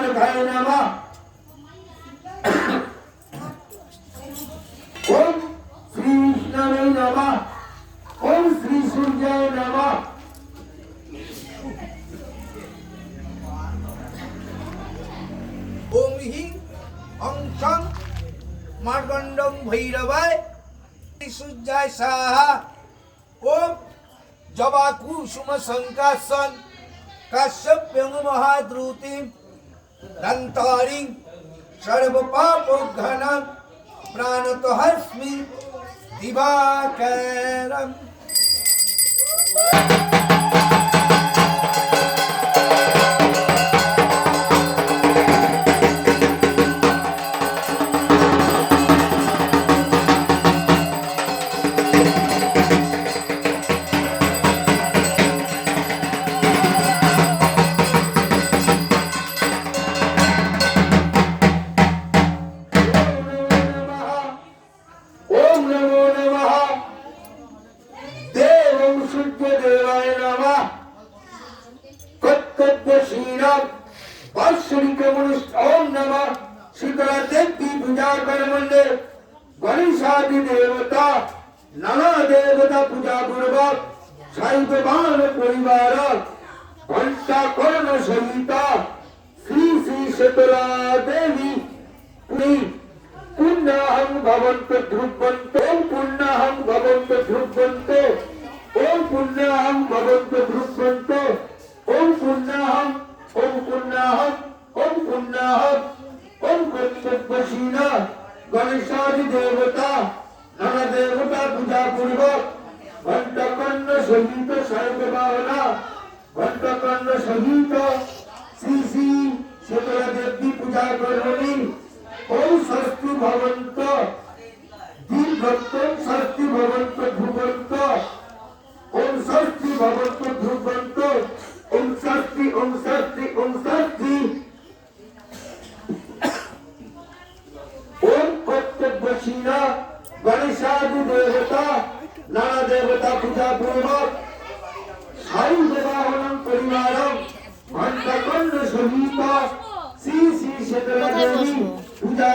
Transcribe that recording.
ने उठाया नामा। ओम श्री कृष्ण नामा। ओम श्री सूर्य नामा। ओम ही अंशं मार्गंडं भैरवाय। सुजाय साहा ओम जवाकु सुम संकासन कश्यप व्यंग महाद्रुतिम দন্তারিং সর্বপাপঘ্নং প্রাণতহস্মি দিবাকরম নমঃ কর্তব্যশীলম বাৎসরিকমনুষ্ঠ ওম নমঃ শীতলা দেবী পূজা কর্মণ্ডে গণেশাদি দেবতা নানা দেবতা পূজা পূর্বক সাহিত্যবান পরিবার ঘণ্টা কর্ণ সহিতা শ্রী শ্রী শীতলা দেবী পুণ্যাহং ভবন্ত ধ্রুবন্ত পুণ্যাহং ভবন্ত ধ্রুবন্ত ओम पुण्याहम भगवंत भ्रुवंत ओम पुण्याहम ओम पुण्याहम ओम पुण्याहम ओम कश्यपशीना गणेशादि देवता नन देवता पूजा पूर्वक भंटकर्ण सहित सर्व भावना भंटकर्ण सहित श्री श्री शुक्ला देव की पूजा करनी ओम सरस्वती भगवंत भवंत दीर्घत्व सरस्वती भगवंत भुवंत কর্তব্যশীলা গণেশাদি দেবতা, নানা দেবতা পূজা পূর্বক সাই বিবাহনম পরিবারম ঘণ্টাকর্ণ সহিত শ্রী শ্রী শীতলা দেবী পূজা